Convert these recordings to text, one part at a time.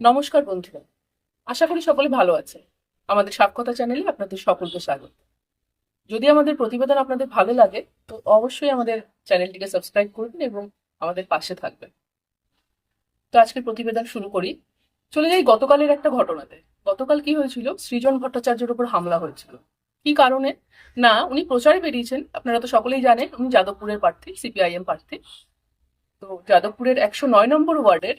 নমস্কার বন্ধুরা। আশা করি সকলে ভালো আছে আমাদের সাক্ষতা চ্যানেলে আপনাদের সকলকে স্বাগত। যদি আমাদের প্রতিবেদন আপনাদের ভালো লাগে, তো অবশ্যই আমাদের চ্যানেলটিকে সাবস্ক্রাইব করবেন এবং আমাদের পাশে থাকবেন। তো আজকের প্রতিবেদন শুরু করি। চলে যাই গতকালের একটা ঘটনাতে। গতকাল কি হয়েছিল? সৃজন ভট্টাচার্যের উপর হামলা হয়েছিল। কি কারণে? না, উনি প্রচারে বেরিয়েছেন। আপনারা তো সকলেই জানেন উনি যাদবপুরের প্রার্থী, সিপিআইএম প্রার্থী। তো যাদবপুরের একশো নয় নম্বর ওয়ার্ডের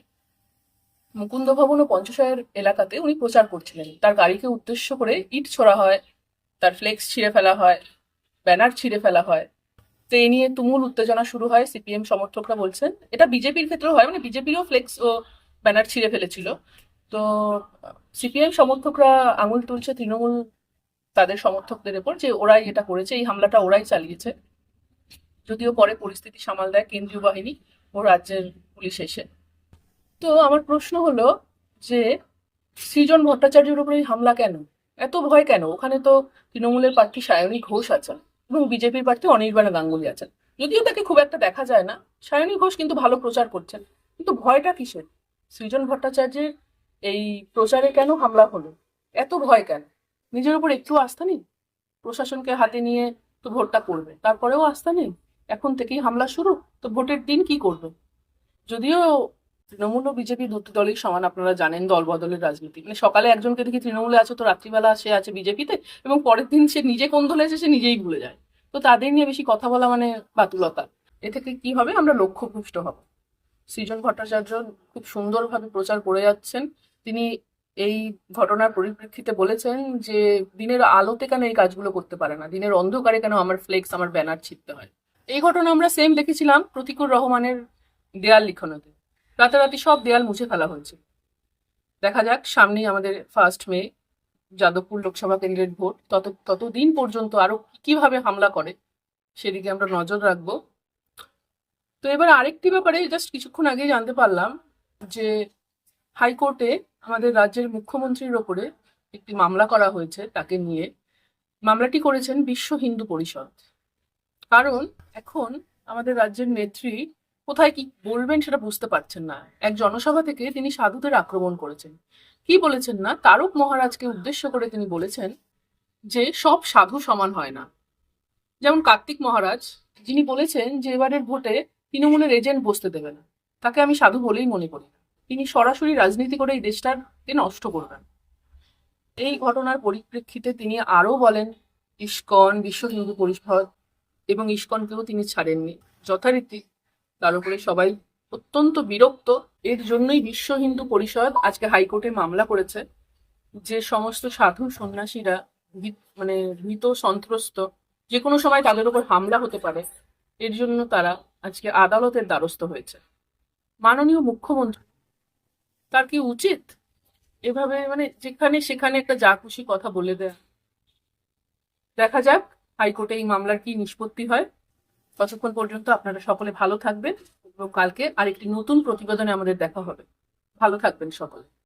মুকুন্দ ভবন ও পঞ্চশয়ের এলাকাতে উনি প্রচার করছিলেন। তার গাড়িকে উদ্দেশ্য করে ইট ছোড়া হয়, তার ফ্লেক্স ছিঁড়ে ফেলা হয়, ব্যানার ছিঁড়ে ফেলা হয়। তো এই নিয়ে তুমুল উত্তেজনা শুরু হয়, সিপিএম সমর্থকরা বলছেন। এটা বিজেপির ক্ষেত্রেও হয় মানে বিজেপিরও ফ্লেক্স ও ব্যানার ছিঁড়ে ফেলেছিল। তো সিপিএম সমর্থকরা আঙুল তুলছে তৃণমূল তাদের সমর্থকদের উপর যে ওরাই এটা করেছে, এই হামলাটা ওরাই চালিয়েছে। যদিও পরে পরিস্থিতি সামাল দেয় কেন্দ্রীয় বাহিনী ও রাজ্যের পুলিশ এসে। তো আমার প্রশ্ন হলো যে সৃজন ভট্টাচার্যের উপরে হামলা কেন? এত ভয় কেন? ওখানে তো তৃণমূলের প্রার্থী সায়নী ঘোষ আছেন এবং বিজেপির প্রার্থী অনির্বাণা গাঙ্গুলি আছেন। যদিও তাকে খুব একটা দেখা যায় না, সায়নী ঘোষ কিন্তু ভালো প্রচার করছেন, কিন্তু ভয়টা কিসের? সৃজন ভট্টাচার্যের এই প্রচারে কেন হামলা হলো? এত ভয় কেন? নিজের উপর একটু আস্থা নেই? প্রশাসনকে হাতে নিয়ে তো ভোটটা করবে, তারপরেও আস্থা নেই? এখন থেকেই হামলা শুরু, তো ভোটের দিন কি করবে? যদিও তৃণমূল ও বিজেপি দুটি দলই সমান, আপনারা জানেন দল বদলের রাজনীতি। মানে সকালে একজনকে দেখি তৃণমূলে আছে, তো রাত্রিবেলা সে আছে বিজেপিতে এবং পরের দিন সে নিজে কোন দলে আছে সে নিজেই ভুলে যায়। তো তাদের নিয়ে বেশি কথা বলা মানে বাতুলতা। এ থেকে কি হবে? আমরা লক্ষ্যভ্রষ্ট হব। সৃজন ভট্টাচার্য খুব সুন্দরভাবে প্রচার করে যাচ্ছেন। তিনি এই ঘটনার পরিপ্রেক্ষিতে বলেছেন যে, দিনের আলোতে কেন এই কাজগুলো করতে পারে না? দিনের অন্ধকারে কেন আমার ফ্লেক্স, আমার ব্যানার ছিটতে হয়? এই ঘটনা আমরা সেম দেখেছিলাম প্রতিকুর রহমানের দেয়াল লিখনতে। রাতারাতি সব দেয়াল মুছে ফেলা হয়েছে। দেখা যাক, সামনেই আমাদের ফার্স্ট মে যাদবপুর লোকসভা কেন্দ্রের ভোট। তত, ততদিন পর্যন্ত আরও কীভাবে হামলা করে, সেদিকে আমরা নজর রাখব। তো এবার আরেকটি ব্যাপারে জাস্ট কিছুক্ষণ আগে জানতে পারলাম যে হাইকোর্টে আমাদের রাজ্যের মুখ্যমন্ত্রীর ওপরে একটি মামলা করা হয়েছে তাকে নিয়ে। মামলাটি করেছেন বিশ্ব হিন্দু পরিষদ। কারণ এখন আমাদের রাজ্যের নেত্রী কোথায় কি বলবেন সেটা বুঝতে পারছেন না। এক জনসভা থেকে তিনি সাধুদের আক্রমণ করেছেন। কি বলেছেন না? তারক মহারাজকে উদ্দেশ্য করে তিনি বলেছেন যে, সব সাধু সমান হয় না। যেমন কার্তিক মহারাজ, যিনি বলেছেন যে, এবারের ভোটে তৃণমূলের এজেন্ট বসতে দেবে না। তাকে আমি সাধু বলেই মনে করি। তিনি সরাসরি রাজনীতি করে এই দেশটাকে নষ্ট করবেন। এই ঘটনার পরিপ্রেক্ষিতে তিনি আরও বলেন, ইস্কন বিশ্ব হিন্দু পরিষদ এবং ইস্কনকেও তিনি ছাড়েননি। যথারীতি তার উপরে সবাই অত্যন্ত বিরক্ত। এর জন্যই বিশ্ব হিন্দু পরিষদ আজকে হাইকোর্টে মামলা করেছে, যে সমস্ত সাধু সন্ন্যাসীরা মানে ভীত, সন্ত্রস্ত, যে কোনো সময় তাদের উপর হামলা হতে পারে, এর জন্য তারা আজকে আদালতের দ্বারস্থ হয়েছে। মাননীয় মুখ্যমন্ত্রী, তার কি উচিত? এভাবে মানে যেখানে সেখানে একটা যা খুশি কথা বলে দেয়া। দেখা যাক হাইকোর্টে এই মামলার কি নিষ্পত্তি হয়। ততক্ষণ পর্যন্ত আপনারা সকলে ভালো থাকবেন এবং কালকে আরেকটি নতুন প্রতিবেদনে আমাদের দেখা হবে। ভালো থাকবেন সকলে।